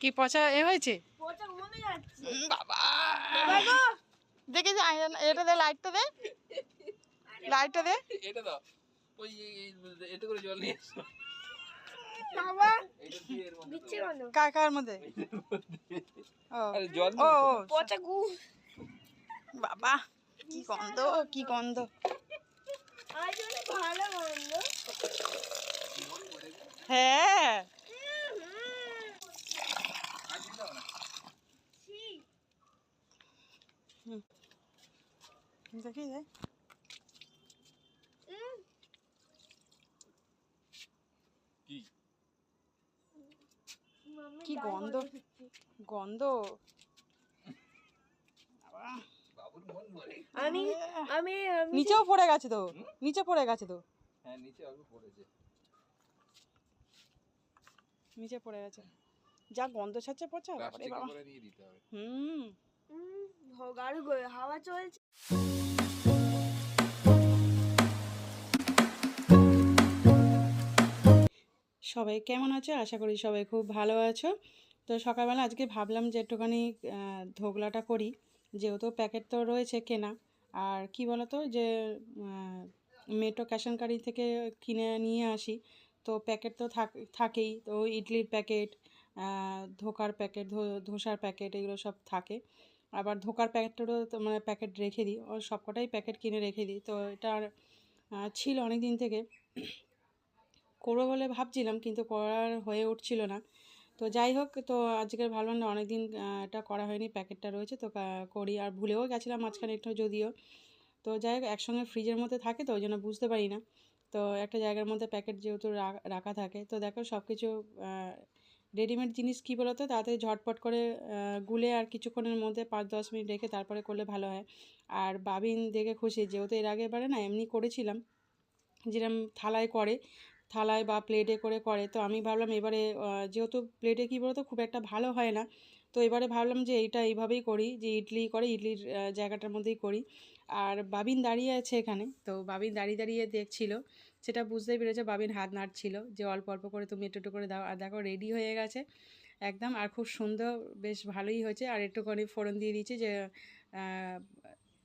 কি পচা এ হয়েছে? পচা যাচ্ছে। উম, বাবা। দেখে যে এটা দে লাইটটা দে। লাইটটা দে। এটা দাও। ওই এটা করে জল নিয়ে বাবা। এটা মধ্যে ও। পচা গু। বাবা কি গন্ধ কি গন্ধ। হ্যাঁ? দেখি দে উম, কি গন্ধ গন্ধ মন আমি আমি আমি নিচেও পড়ে গেছে তো। নিচে পড়ে গেছে তো। হ্যাঁ নিচে অল্প পড়েছে। নিচে পড়ে গেছে। যা গন্ধ ছাড়ছে পচা বাবা। করে নিয়ে দিতে হবে। হুম। গাড়ি হাওয়া চলছে। সবাই কেমন আছো? আশা করি সবাই খুব ভালো আছো। তো সকালবেলা আজকে ভাবলাম যে একটুখানি আহ, ধোকলাটা করি। যেহেতু প্যাকেট তো রয়েছে কেনা আর কি বলতো যে মেট্রো ক্যাশ অ্যান্ড কারি থেকে কিনে নিয়ে আসি। তো প্যাকেট তো থাক থাকেই। তো ইডলির প্যাকেট ধোকার প্যাকেট ধোসার প্যাকেট এগুলো সব থাকে। আবার ধোকার প্যাকেটেরও তো মানে প্যাকেট রেখে দিই। ও সবকটাই প্যাকেট কিনে রেখে দিই। তো এটা ছিল অনেক দিন থেকে। করব বলে ভাবছিলাম, কিন্তু করার হয়ে উঠছিল না। তো যাই হোক, তো আজকের ভাবলাম না অনেক দিন এটা করা হয়নি, প্যাকেটটা রয়েছে, তো করি আর ভুলেও গেছিলাম মাঝখানে একটু যদিও। তো যাই হোক, একসঙ্গে ফ্রিজের মধ্যে থাকে তো ওই জন্য বুঝতে পারি না। তো একটা জায়গার মধ্যে প্যাকেট যেহেতু রাখা থাকে, তো দেখো সব কিছু রেডিমেড জিনিস কী বলতো, তাড়াতাড়ি ঝটপট করে গুলে আর কিছুক্ষণের মধ্যে পাঁচ দশ মিনিট রেখে তারপরে করলে ভালো হয়। আর বাবিন দেখে খুশি, যেহেতু এর আগে বারে না, এমনি করেছিলাম যেরকম থালায় করে থালায় বা প্লেটে করে করে। তো আমি ভাবলাম এবারে যেহেতু প্লেটে কী বলতো, খুব একটা ভালো হয় না। তো এবারে ভাবলাম যে এইটা এইভাবেই করি, যে ইডলি করে, ইডলির জায়গাটার মধ্যেই করি। আর বাবিন দাঁড়িয়ে আছে এখানে। তো বাবিন দাঁড়িয়ে দাঁড়িয়ে দেখছিল, সেটা বুঝতেই পেরেছে বাবিন হাত নাড়ছিল, যে অল্প অল্প করে তুমি একটু একটু করে দাও। আর দেখো রেডি হয়ে গেছে একদম, আর খুব সুন্দর, বেশ ভালোই হয়েছে। আর একটুখানি ফোড়ন দিয়ে দিয়েছি যে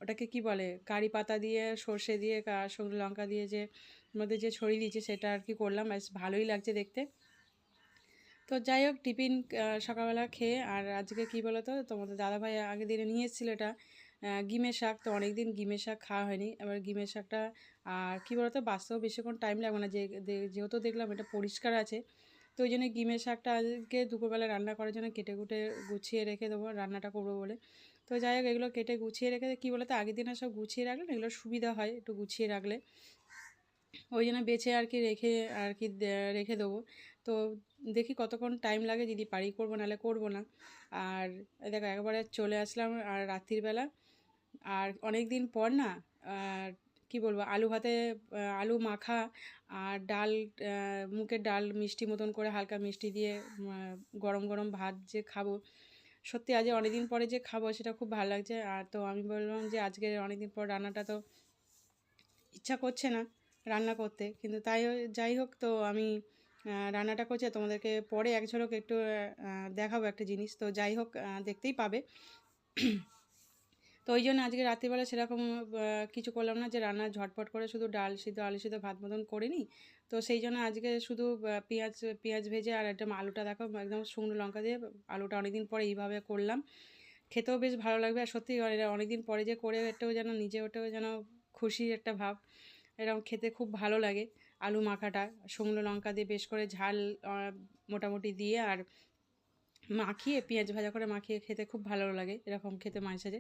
ওটাকে কি বলে, কারি পাতা দিয়ে, সর্ষে দিয়ে শুকনো লঙ্কা দিয়ে যে মধ্যে যে ছড়িয়ে দিয়েছি সেটা আর কি করলাম, বেশ ভালোই লাগছে দেখতে। তো যাই হোক, টিফিন সকালবেলা খেয়ে, আর আজকে কি বলো তো তোমাদের দাদাভাই আগের দিনে নিয়ে এসেছিল এটা গিমের শাক। তো অনেক দিন গিমের শাক খাওয়া হয়নি। এবার গিমের শাকটা, আর কী বলতো বাঁচতেও বেশিক্ষণ টাইম লাগবে না। যে যেহেতু দেখলাম এটা পরিষ্কার আছে, তো ওই জন্য গিমের শাকটা আজকে দুপুরবেলা রান্না করার জন্য কেটে কুটে গুছিয়ে রেখে দেবো, রান্নাটা করব বলে। তো যাই হোক, এগুলো কেটে গুছিয়ে রেখে, কী বলতো, আগের দিনে সব গুছিয়ে রাখলে এগুলো সুবিধা হয় একটু গুছিয়ে রাখলে। ওই জন্য বেছে আর কি রেখে আর কি রেখে দেবো। তো দেখি কতক্ষণ টাইম লাগে, যদি পারি করব, নাহলে করব না। আর দেখো, একবারে চলে আসলাম, আর রাত্রিবেলা আর অনেক দিন পর না, আর কি বলব, আলু ভাতে আলু মাখা, আর ডাল মুখের ডাল মিষ্টি মতন করে হালকা মিষ্টি দিয়ে গরম গরম ভাত যে খাব। সত্যি আজ অনেক দিন পরে যে খাব, সেটা খুব ভালো লাগছে। আর তো আমি বললাম যে আজকে অনেক দিন পর রান্নাটা তো ইচ্ছা করছে না। রান্না করতে। কিন্তু তাই যাই হোক তো আমি রান্নাটা করছি তোমাদেরকে পরে এক ঝলক একটু দেখাবো একটা জিনিস। তো যাই হোক দেখতেই পাবে। তো ওই জন্য আজকে রাত্রিবেলা সেরকম কিছু করলাম না যে রান্না ঝটপট করে শুধু ডাল সিদ্ধ, আলু সিদ্ধ, ভাত মতন করে নিই তো সেই জন্য আজকে শুধু পেঁয়াজ পেঁয়াজ ভেজে আর একদম আলুটা দেখো, একদম শুকনো লঙ্কা দিয়ে আলুটা অনেকদিন পরে এইভাবে করলাম। খেতেও বেশ ভালো লাগবে আর সত্যি অনেকদিন পরে যে করে, এটাও যেন নিজে ওটাও যেন খুশির একটা ভাব। এরকম খেতে খুব ভালো লাগে। আলু মাখাটা, শুকনো লঙ্কা দিয়ে বেশ করে ঝাল মোটামুটি দিয়ে আর মাখিয়ে, পেঁয়াজ ভাজা করে মাখিয়ে খেতে খুব ভালো লাগে এরকম খেতে মাঝে সাঝে।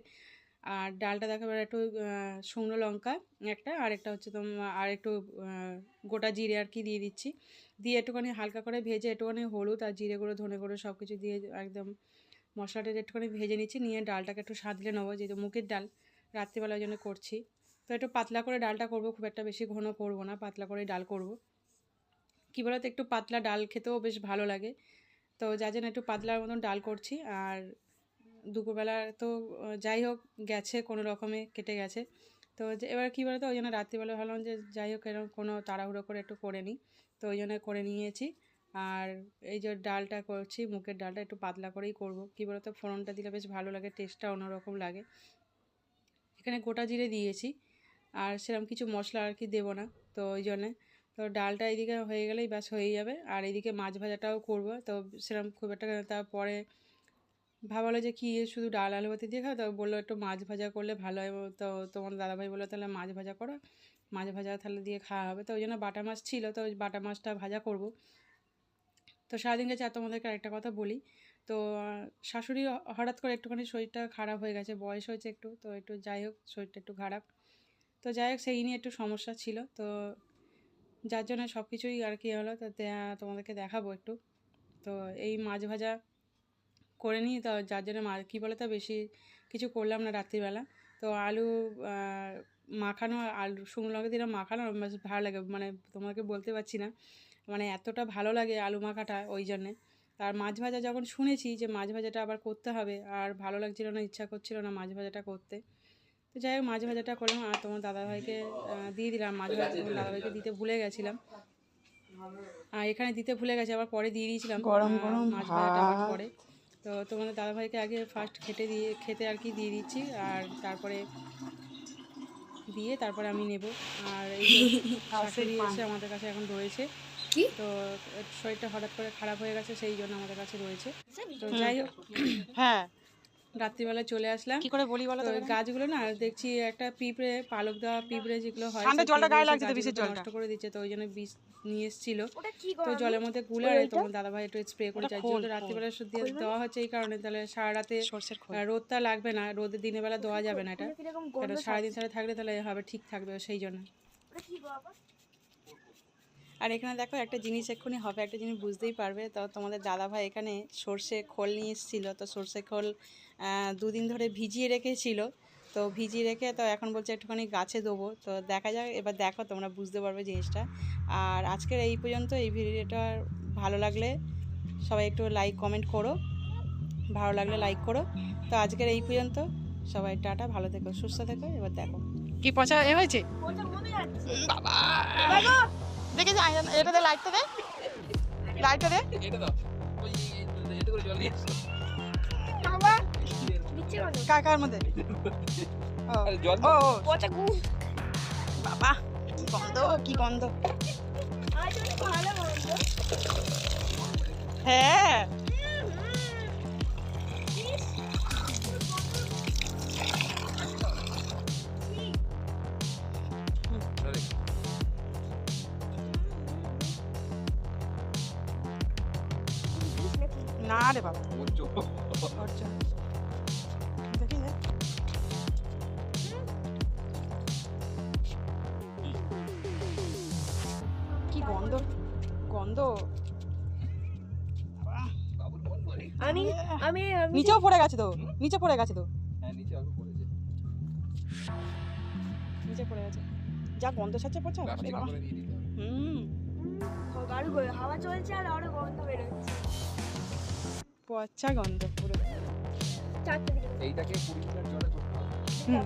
আর ডালটা দেখো এবার একটু শুকনো লঙ্কা একটা, আর একটা হচ্ছে তোমার আর একটু গোটা জিরে আর কি দিয়ে দিচ্ছি। দিয়ে একটুখানি হালকা করে ভেজে একটুখানি হলুদ আর জিরে গুঁড়ো, ধনে গুঁড়ো সব কিছু দিয়ে একদম মশলাটা একটুখানি ভেজে নিচ্ছি, নিয়ে ডালটাকে একটু সাঁতলে নেব, যেহেতু মুগের ডাল রাত্রিবেলার জন্য করছি। তো একটু পাতলা করে ডালটা করব, খুব একটা বেশি ঘন করব না, পাতলা করে ডাল করব। কী বলতো, একটু পাতলা ডাল খেতেও বেশ ভালো লাগে। তো যার জন্য একটু পাতলার মতন ডাল করছি, আর দুপুরবেলা তো, যাই হোক, গেছে, কোনো রকমে কেটে গেছে। তো যে- এবার কী বলতো, ওই জন্য রাত্রিবেলা ভাবলাম যে, যাই হোক, এরকম কোনো তাড়াহুড়ো করে একটু করে নিই। তো ওই জন্য করে নিয়েছি। আর এই যে ডালটা করছি, মুগের ডালটা একটু পাতলা করেই করব। কী বলতো, ফোড়নটা দিলে বেশ ভালো লাগে টেস্টটা অন্যরকম লাগে। এখানে গোটা জিরে দিয়েছি। আর সেরকম কিছু মশলা আর কি দেবো না। তো ওই জন্যে। তো ডালটা এদিকে হয়ে গেলেই ব্যাস হয়ে যাবে। আর এদিকে মাছ ভাজাটাও করব। তো সেরকম খুব একটা তারপরে ভাবালো যে কী শুধু ডাল, আলু ভাতে দিয়ে খাও তো বলল একটু মাছ ভাজা করলে ভালো হয়। তো তোমার দাদাভাই বলল, তাহলে মাছ ভাজা করো। মাছ ভাজা তাহলে দিয়ে খাওয়া হবে। তো ওই জন্য বাটা মাছ ছিল। তো ওই বাটা মাছটা ভাজা করব। তো সারাদিন গেছে, আর তোমাদেরকে আরেকটা কথা বলি। তো শাশুড়ি হঠাৎ করে একটুখানি শরীরটা খারাপ হয়ে গেছে, বয়স হয়েছে একটু। তো একটু যাই হোক, শরীরটা একটু খারাপ। তো যাই হোক, সেই নিয়ে একটু সমস্যা ছিল। তো যার জন্য সব কিছুই আর কি হলো তো তোমাদেরকে দেখাবো একটু। তো এই মাছ ভাজা করে নিই তো যার জন্য মা, কী বলে তো বেশি কিছু করলাম না রাত্রিবেলা। তো আলু মাখানো, আলু, শুকনো লঙ্কা দিলাম মাখানো, বেশ ভালো লাগে। মানে তোমাকে বলতে পারছি না মানে এতটা ভালো লাগে আলু মাখাটা ওই জন্যে। আর মাছ ভাজা যখন শুনেছি যে মাছ ভাজাটা আবার করতে হবে, আর ভালো লাগছিল না, ইচ্ছা করছিল না মাছ ভাজাটা করতে। তো যাই হোক মাছ ভাজাটা করলাম আর তোমার দাদাভাইকে দিয়ে দিলাম। মাছ ভাজা তোমার দাদাভাইকে দিতে ভুলে গেছিলাম। আর এখানে দিতে ভুলে গেছি আবার পরে দিয়ে দিয়েছিলাম। গরম গরম মাছ ভাজাটা আবার পরে। তো তোমাদের দাদাভাইকে আগে ফার্স্ট খেতে দিয়ে খেতে আর কি দিয়ে দিচ্ছি আর তারপরে দিয়ে তারপরে আমি নেব। আর এই শাশুড়ি এসে আমাদের কাছে এখন রয়েছে। কি? তো শরীরটা হঠাৎ করে খারাপ হয়ে গেছে সেই জন্য আমাদের কাছে রয়েছে। তো যাই হোক। হ্যাঁ। রাত্রিবেলা চলে আসলাম। কি করে বলি বলো গাছগুলো না দেখছি একটা পিঁপড়ে পালক দেওয়া পিঁপড়ে যেগুলো হয় জলটা গায়ে লাগছে বিষের জলটা। নষ্ট করে দিচ্ছে তো ওই জন্য বিষ নিয়ে এসেছিল। ওটা কি তো জলের মধ্যে গুলে আর তোমার দাদাভাই একটু স্প্রে করে খোল, যেহেতু রাত্রিবেলা দেওয়া হচ্ছে এই কারণে তাহলে সারা রাতে সর্ষের খোল। আহ, রোদটা লাগবে না রোদের দিনের বেলা দেওয়া যাবে না এটা। সারাদিন সারা থাকলে তাহলে হবে ঠিক থাকবে সেই জন্য। ওটা কি বাবা আর এখানে দেখো একটা জিনিস এক্ষুনি হবে একটা জিনিস বুঝতেই পারবে। তো তোমাদের দাদাভাই এখানে সর্ষে খোল নিয়ে এসেছিল। তো সর্ষে খোল দুদিন ধরে ভিজিয়ে রেখেছিল। তো ভিজিয়ে রেখে তো এখন বলছে একটুখানি গাছে দেবো। তো দেখা যাক এবার দেখো তোমরা বুঝতে পারবে জিনিসটা। আর আজকের এই পর্যন্ত এই ভিডিওটা ভালো লাগলে সবাই একটু লাইক কমেন্ট করো। ভালো লাগলে লাইক করো। তো আজকের এই পর্যন্ত সবাই টাটা ভালো থেকো সুস্থ থেকো। এবার দেখো। কি পচা এ হয়েছে? বাবা! দেখে যা এটাতে লাইটটা দে লাইটটা দে। এটা দাও। ওই এটা করে জল নিয়ে বাবা নিচে কাকার মধ্যে? ও। আরে জল ও ও, পচা গু। বাবা কি গন্ধ কি গন্ধ। আজ অনেক ভালো গন্ধ। হ্যাঁ। গন্ধ গন্ধ। আমি আমি নিচেও পড়ে গেছে তো নিচে পড়ে গেছে তো। হ্যাঁ নিচে অল্প পড়েছে নিচে পড়ে গেছে। যা গন্ধ ছাড়ছে পড়ছে? হুম। গাড়ি হাওয়া চলছে আর আরও গন্ধ বেরোচ্ছে। পচা গন্ধ পুরো। এইটাকে কুড়ি লিটার জলে হুম।